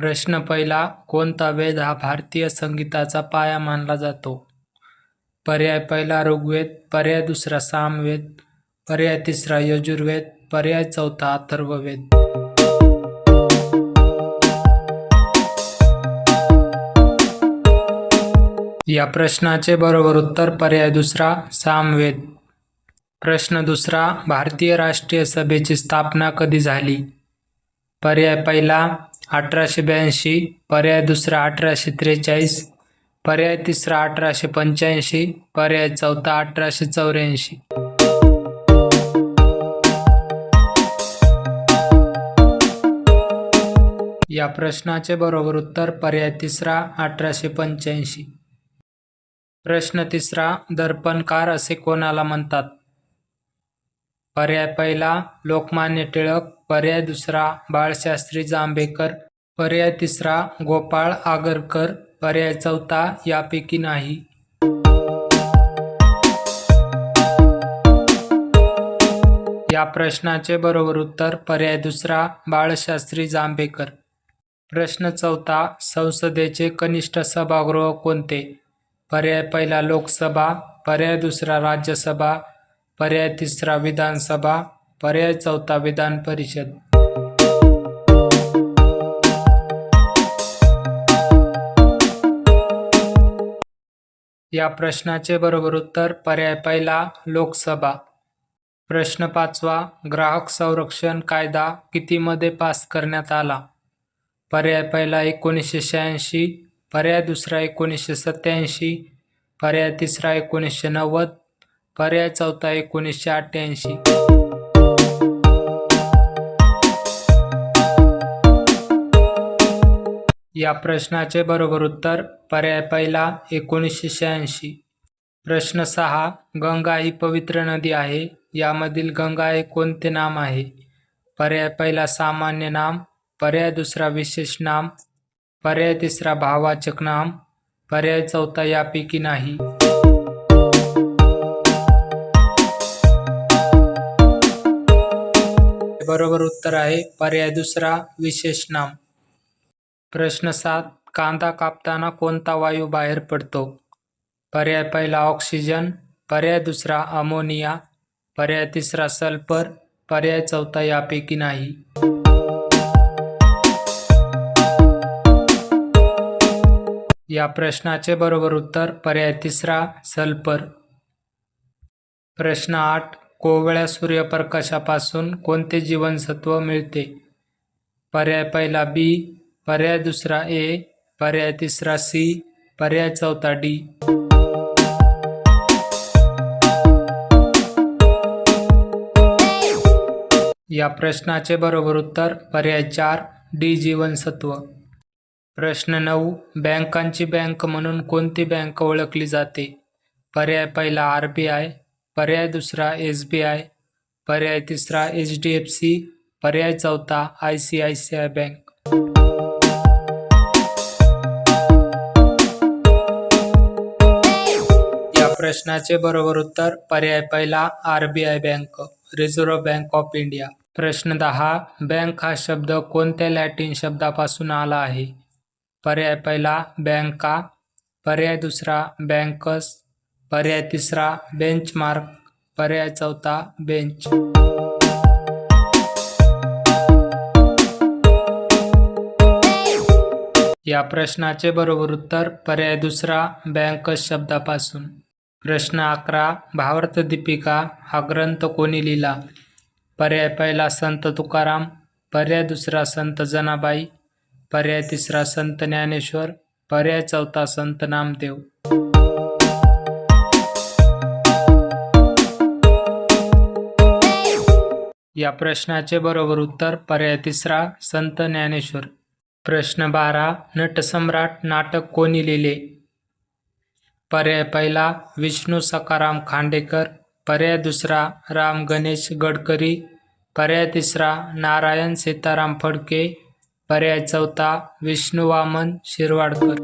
प्रश्न पहिला कोणता वेद हा भारतीय संगीताचा पाया मानला जातो? पर्याय पहिला ऋग्वेद. पर्याय दुसरा सामवेद. पर्याय तिसरा यजुर्वेद. पर्याय चौथा अथर्ववेद. या प्रश्नाचे बरोबर उत्तर पर्याय दुसरा सामवेद. प्रश्न दुसरा भारतीय राष्ट्रीय सभेची स्थापना कधी झाली? पर्याय पहिला अठराशे ब्याऐंशी पर्याय दुसरा अठराशे त्रेचाळीस पर्याय तिसरा अठराशे पंच्याऐंशी पर्याय चौथा अठराशे चौऱ्याऐंशी. या प्रश्नाचे बरोबर उत्तर पर्याय तिसरा अठराशे पंच्याऐंशी. प्रश्न तिसरा दर्पणकार असे कोणाला म्हणतात? पर्याय पहिला लोकमान्य टिळक. पर्याय दुसरा बाळशास्त्री जांभेकर. पर्याय तिसरा गोपाळ आगरकर. पर्याय चौथा यापैकी नाही. या प्रश्नाचे बरोबर उत्तर पर्याय दुसरा बाळशास्त्री जांभेकर. प्रश्न चौथा संसदेचे कनिष्ठ सभागृह कोणते? पर्याय पहिला लोकसभा. पर्याय दुसरा राज्यसभा. पर्याय तिसरा विधानसभा पर्याय चौथा विधान परिषद. या प्रश्नाचे बरोबर उत्तर पर्याय पहिला लोकसभा. प्रश्न पाचवा ग्राहक संरक्षण कायदा कितीमध्ये पास करण्यात आला? पर्याय पहिला एकोणीसशे शहाऐंशी पर्याय दुसरा एकोणीसशे सत्याऐंशी पर्याय तिसरा एकोणीसशे नव्वद पर्याय चौथा एकोणीसशे अठ्ठ्याऐंशी. या प्रश्नाचे बरोबर उत्तर पर्याय पहिला एकोणीसशे शहाऐंशी. प्रश्न सहा गंगा ही पवित्र नदी आहे यामधील गंगा हे कोणते नाम आहे? पर्याय पहिला सामान्य नाम पर्याय दुसरा विशेष नाम पर्याय तिसरा भाववाचक नाम पर्याय चौथा यापैकी नाही. बरोबर उत्तर आहे. पर्याय दुसरा विशेष नाम. प्रश्न सात कांदा कापताना कोणता वायू बाहेर पडतो? पर्याय पहिला ऑक्सिजन. पर्याय दुसरा अमोनिया. पर्याय तिसरा सल्फर. पर्याय चौथा यापैकी नाही. या प्रश्नाचे बरोबर उत्तर पर्याय तिसरा सल्फर. प्रश्न आठ कोवळ्या सूर्यप्रकाशापासून कोणते जीवनसत्व मिळते? पर्याय पहिला बी पर्याय दुसरा ए पर्याय तिसरा सी पर्याय चौथा डी. या प्रश्नाचे बरोबर उत्तर पर्याय चार डी जीवनसत्व. प्रश्न नऊ बँकांची बँक म्हणून कोणती बँक ओळखली जाते? पर्याय पहिला आर बी आय पर्याय दुसरा एस बी आय पर्याय तिसरा एच डी एफ सी पर्याय चौथा I C I C I bank. या प्रश्नाचे बरोबर उत्तर पर्याय पहिला R B I bank reserve bank of India. प्रश्न दहा बँक हा शब्द कोणत्या लॅटिन शब्दापासून आला आहे? पर्याय पहिला बँका पर्याय दुसरा बँकस पर्याय तिसरा बेंचमार्क पर्याय चौथा बेंच या प्रश्नाचे बरोबर उत्तर पर्याय दुसरा बँकस शब्दापासून. प्रश्न अकरा भावार्थ दीपिका हा ग्रंथ कोणी लिहिला? पर्याय पहिला संत तुकाराम. पर्याय दुसरा संत जनाबाई. पर्याय तिसरा संत ज्ञानेश्वर. पर्याय चौथा संत नामदेव. या प्रश्नाचे बरोबर उत्तर पर्याय तिसरा संत ज्ञानेश्वर. प्रश्न बारा नटसम्राट नाटक कोणी लिहिले? पर्याय पहिला विष्णू सकाराम खांडेकर. पर्याय दुसरा राम गणेश गडकरी. पर्याय तिसरा नारायण सीताराम फडके. पर्याय चौथा विष्णू वामन शिरवाडकर.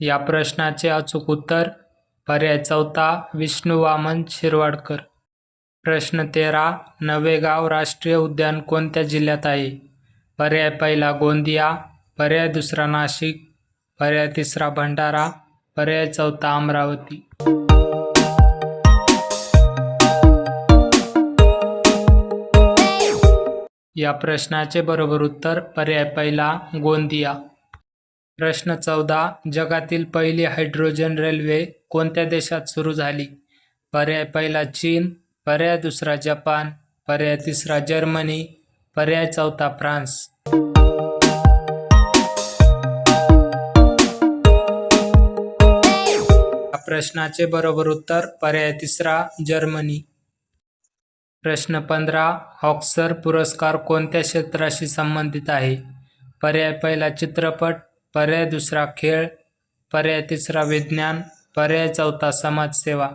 या प्रश्नाचे अचूक उत्तर पर्याय चौथा विष्णू वामन शिरवाडकर. प्रश्न तेरा नवेगाव राष्ट्रीय उद्यान कोणत्या जिल्ह्यात आहे? पर्याय पहिला गोंदिया पर्याय दुसरा नाशिक पर्याय तिसरा भंडारा पर्याय चौथा अमरावती. या प्रश्नाचे बरोबर उत्तर पर्याय पहिला गोंदिया. प्रश्न चौदा जगातील पहिली हायड्रोजन रेल्वे कोणत्या देशात सुरू झाली? पर्याय पहिला चीन पर्याय दुसरा जपान पर्याय तिसरा जर्मनी पर्याय चौथा फ्रान्स. प्रश्नाचे बरोबर उत्तर पर्याय तिसरा जर्मनी. प्रश्न पंधरा ऑक्सर पुरस्कार कोणत्या क्षेत्राशी संबंधित आहे? पर्याय पहिला चित्रपट पर्याय दुसरा खेळ पर्याय तिसरा विज्ञान पर्याय चौथा समाजसेवा.